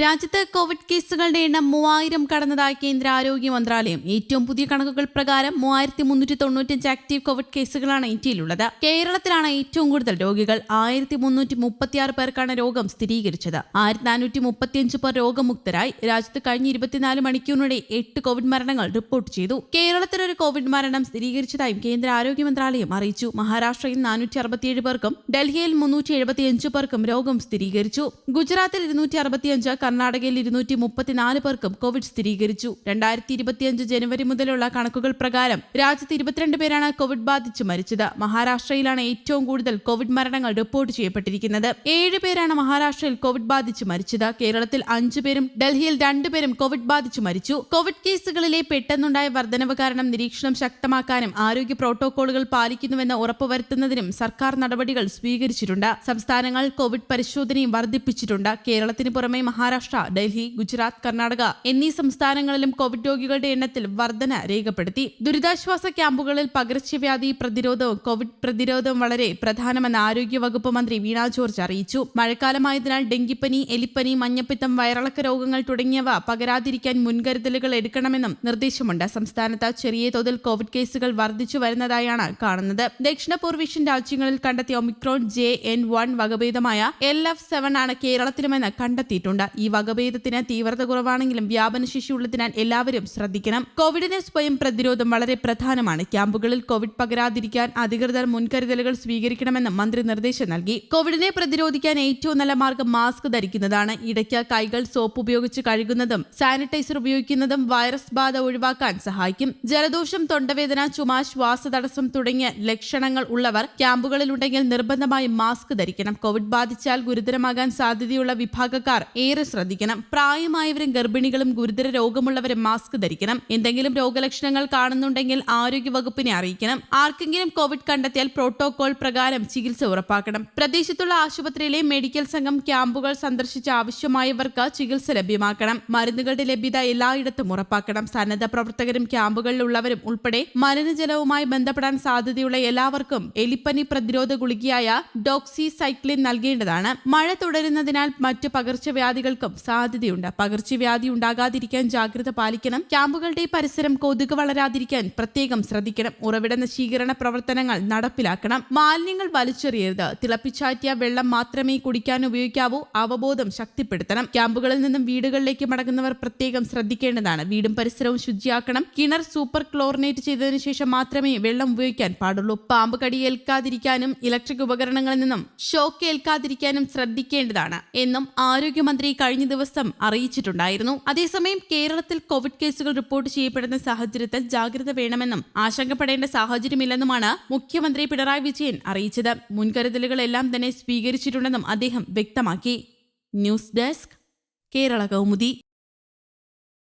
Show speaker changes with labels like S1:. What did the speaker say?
S1: രാജ്യത്ത് കോവിഡ് കേസുകളുടെ എണ്ണം മൂവായിരം കടന്നതായി കേന്ദ്ര ആരോഗ്യ മന്ത്രാലയം. ഏറ്റവും പുതിയ കണക്കുകൾ പ്രകാരം മൂവായിരത്തി മുന്നൂറ്റി തൊണ്ണൂറ്റഞ്ച് ആക്റ്റീവ് കോവിഡ് കേസുകളാണ് ഇന്ത്യയിലുള്ളത്. കേരളത്തിലാണ് ഏറ്റവും കൂടുതൽ രോഗികൾ. ആയിരത്തി മുന്നൂറ്റി മുപ്പത്തിയാറ് പേർക്കാണ് രോഗം സ്ഥിരീകരിച്ചത്. ആയിരത്തി നാനൂറ്റി മുപ്പത്തിയഞ്ച് പേർ രോഗമുക്തരായി. രാജ്യത്ത് കഴിഞ്ഞ ഇരുപത്തിനാല് മണിക്കൂറിനിടെ എട്ട് കോവിഡ് മരണങ്ങൾ റിപ്പോർട്ട് ചെയ്തു. കേരളത്തിൽ ഒരു കോവിഡ് മരണം സ്ഥിരീകരിച്ചതായും കേന്ദ്ര ആരോഗ്യ മന്ത്രാലയം അറിയിച്ചു. മഹാരാഷ്ട്രയിൽ നാനൂറ്റി അറുപത്തിയേഴ് പേർക്കും ഡൽഹിയിൽ മുന്നൂറ്റി എഴുപത്തിയഞ്ച് പേർക്കും രോഗം സ്ഥിരീകരിച്ചു. ഗുജറാത്തിൽ ഇരുന്നൂറ്റി അറുപത്തിയഞ്ച് കർണാടകയിൽ ഇരുന്നൂറ്റി മുപ്പത്തിനാല് പേർക്കും കോവിഡ് സ്ഥിരീകരിച്ചു. രണ്ടായിരത്തി ഇരുപത്തിയഞ്ച് ജനുവരി മുതലുള്ള കണക്കുകൾ പ്രകാരം രാജ്യത്ത് ഇരുപത്തിരണ്ട് പേരാണ് കോവിഡ് ബാധിച്ച് മരിച്ചത്. മഹാരാഷ്ട്രയിലാണ് ഏറ്റവും കൂടുതൽ കോവിഡ് മരണങ്ങൾ റിപ്പോർട്ട് ചെയ്യപ്പെട്ടിരിക്കുന്നത്. ഏഴ് പേരാണ് മഹാരാഷ്ട്രയിൽ കോവിഡ് ബാധിച്ച് മരിച്ചത്. കേരളത്തിൽ അഞ്ചു പേരും ഡൽഹിയിൽ രണ്ടുപേരും കോവിഡ് ബാധിച്ച് മരിച്ചു. കോവിഡ് കേസുകളിലെ പെട്ടെന്നുണ്ടായ വർധനവ് കാരണം നിരീക്ഷണം ശക്തമാക്കാനും ആരോഗ്യ പ്രോട്ടോകോളുകൾ പാലിക്കുന്നുവെന്ന് ഉറപ്പുവരുത്തുന്നതിനും സർക്കാർ നടപടികൾ സ്വീകരിച്ചിട്ടുണ്ട്. സംസ്ഥാനങ്ങൾ കോവിഡ് പരിശോധനയും വർദ്ധിപ്പിച്ചിട്ടുണ്ട്. കേരളത്തിന് പുറമെ മഹാരാഷ്ട്ര ഡൽഹി ഗുജറാത്ത് കർണാടക എന്നീ സംസ്ഥാനങ്ങളിലും കോവിഡ് രോഗികളുടെ എണ്ണത്തിൽ വർധന രേഖപ്പെടുത്തി. ദുരിതാശ്വാസ ക്യാമ്പുകളിൽ പകർച്ചവ്യാധി പ്രതിരോധവും കോവിഡ് പ്രതിരോധവും വളരെ പ്രധാനമെന്ന് ആരോഗ്യ വകുപ്പ് മന്ത്രി വീണ ജോർജ് അറിയിച്ചു. മഴക്കാലമായതിനാൽ ഡെങ്കിപ്പനി എലിപ്പനി മഞ്ഞപ്പിത്തം വയറിളക്ക രോഗങ്ങൾ തുടങ്ങിയവ പകരാതിരിക്കാൻ മുൻകരുതലുകൾ എടുക്കണമെന്നും നിർദ്ദേശമുണ്ട്. സംസ്ഥാനത്ത് ചെറിയ തോതിൽ കോവിഡ് കേസുകൾ വർദ്ധിച്ചു വരുന്നതായാണ് കാണുന്നത്. ദക്ഷിണ പൂർവേഷ്യൻ രാജ്യങ്ങളിൽ കണ്ടെത്തിയ ഒമിക്രോൺ ജെ എൻ വൺ വകഭേദമായ എൽ എഫ് സെവൻ ആണ് കേരളത്തിലുമെന്ന് കണ്ടെത്തിയിട്ടുണ്ട്. വകഭേദത്തിന് തീവ്രത കുറവാണെങ്കിലും വ്യാപനശേഷി ഉള്ളതിനാൽ എല്ലാവരും ശ്രദ്ധിക്കണം. കോവിഡിന് സ്വയം പ്രതിരോധം വളരെ പ്രധാനമാണ്. ക്യാമ്പുകളിൽ കോവിഡ് പകരാതിരിക്കാൻ അധികൃതർ മുൻകരുതലുകൾ സ്വീകരിക്കണമെന്നും മന്ത്രി നിർദ്ദേശം നൽകി. കോവിഡിനെ പ്രതിരോധിക്കാൻ ഏറ്റവും നല്ല മാർഗം മാസ്ക് ധരിക്കുന്നതാണ്. ഇടയ്ക്ക് കൈകൾ സോപ്പ് ഉപയോഗിച്ച് കഴുകുന്നതും സാനിറ്റൈസർ ഉപയോഗിക്കുന്നതും വൈറസ് ബാധ ഒഴിവാക്കാൻ സഹായിക്കും. ജലദോഷം തൊണ്ടവേദന ചുമ ശ്വാസതടസ്സം തുടങ്ങിയ ലക്ഷണങ്ങൾ ഉള്ളവർ ക്യാമ്പുകളിലുണ്ടെങ്കിൽ നിർബന്ധമായും മാസ്ക് ധരിക്കണം. കോവിഡ് ബാധിച്ചാൽ ഗുരുതരമാകാൻ സാധ്യതയുള്ള വിഭാഗക്കാർ ഏറെ ശ്രദ്ധിക്കണം. പ്രായമായവരും ഗർഭിണികളും ഗുരുതര രോഗമുള്ളവരും മാസ്ക് ധരിക്കണം. എന്തെങ്കിലും രോഗലക്ഷണങ്ങൾ കാണുന്നുണ്ടെങ്കിൽ ആരോഗ്യ വകുപ്പിനെ അറിയിക്കണം. ആർക്കെങ്കിലും കോവിഡ് കണ്ടെത്തിയാൽ പ്രോട്ടോകോൾ പ്രകാരം ചികിത്സ ഉറപ്പാക്കണം. പ്രദേശത്തുള്ള ആശുപത്രിയിലെ മെഡിക്കൽ സംഘം ക്യാമ്പുകൾ സന്ദർശിച്ച് ആവശ്യമായവർക്ക് ചികിത്സ ലഭ്യമാക്കണം. മരുന്നുകളുടെ ലഭ്യത എല്ലായിടത്തും ഉറപ്പാക്കണം. സന്നദ്ധ പ്രവർത്തകരും ക്യാമ്പുകളിലുള്ളവരും ഉൾപ്പെടെ മലിനജലവുമായി ബന്ധപ്പെടാൻ സാധ്യതയുള്ള എല്ലാവർക്കും എലിപ്പനി പ്രതിരോധ ഗുളികയായ ഡോക്സി സൈക്ലിൻ നൽകേണ്ടതാണ്. മഴ തുടരുന്നതിനാൽ മറ്റു പകർച്ചവ്യാധികൾക്കും സാധ്യതയുണ്ട്. പകർച്ചവ്യാധി ഉണ്ടാകാതിരിക്കാൻ ജാഗ്രത പാലിക്കണം. ക്യാമ്പുകളുടെ പരിസരം കൊതുക് വളരാതിരിക്കാൻ പ്രത്യേകം ശ്രദ്ധിക്കണം. ഉറവിട നശീകരണ പ്രവർത്തനങ്ങൾ നടപ്പിലാക്കണം. മാലിന്യങ്ങൾ വലിച്ചെറിയരുത്. തിളപ്പിച്ചാറ്റിയ വെള്ളം മാത്രമേ കുടിക്കാൻ ഉപയോഗിക്കാവൂ. അവബോധം ശക്തിപ്പെടുത്തണം. ക്യാമ്പുകളിൽ നിന്നും വീടുകളിലേക്ക് മടങ്ങുന്നവർ പ്രത്യേകം ശ്രദ്ധിക്കേണ്ടതാണ്. വീടും പരിസരവും ശുചിയാക്കണം. കിണർ സൂപ്പർ ക്ലോറിനേറ്റ് ചെയ്തതിനു ശേഷം മാത്രമേ വെള്ളം ഉപയോഗിക്കാൻ പാടുള്ളൂ. പാമ്പ് കടിയേൽക്കാതിരിക്കാനും ഇലക്ട്രിക് ഉപകരണങ്ങളിൽ നിന്നും ഷോക്ക് ഏൽക്കാതിരിക്കാനും ശ്രദ്ധിക്കേണ്ടതാണ്. എന്നും ആരോഗ്യമന്ത്രി കഴിഞ്ഞ ദിവസം അറിയിച്ചിട്ടുണ്ടായിരുന്നു. അതേസമയം കേരളത്തിൽ കോവിഡ് കേസുകൾ റിപ്പോർട്ട് ചെയ്യപ്പെടുന്ന സാഹചര്യത്തിൽ ജാഗ്രത വേണമെന്നും ആശങ്കപ്പെടേണ്ട സാഹചര്യമില്ലെന്നുമാണ് മുഖ്യമന്ത്രി പിണറായി വിജയൻ അറിയിച്ചത്. മുൻകരുതലുകളെല്ലാം തന്നെ സ്വീകരിച്ചിട്ടുണ്ടെന്നും അദ്ദേഹം വ്യക്തമാക്കി. News desk Kerala Kaumudi.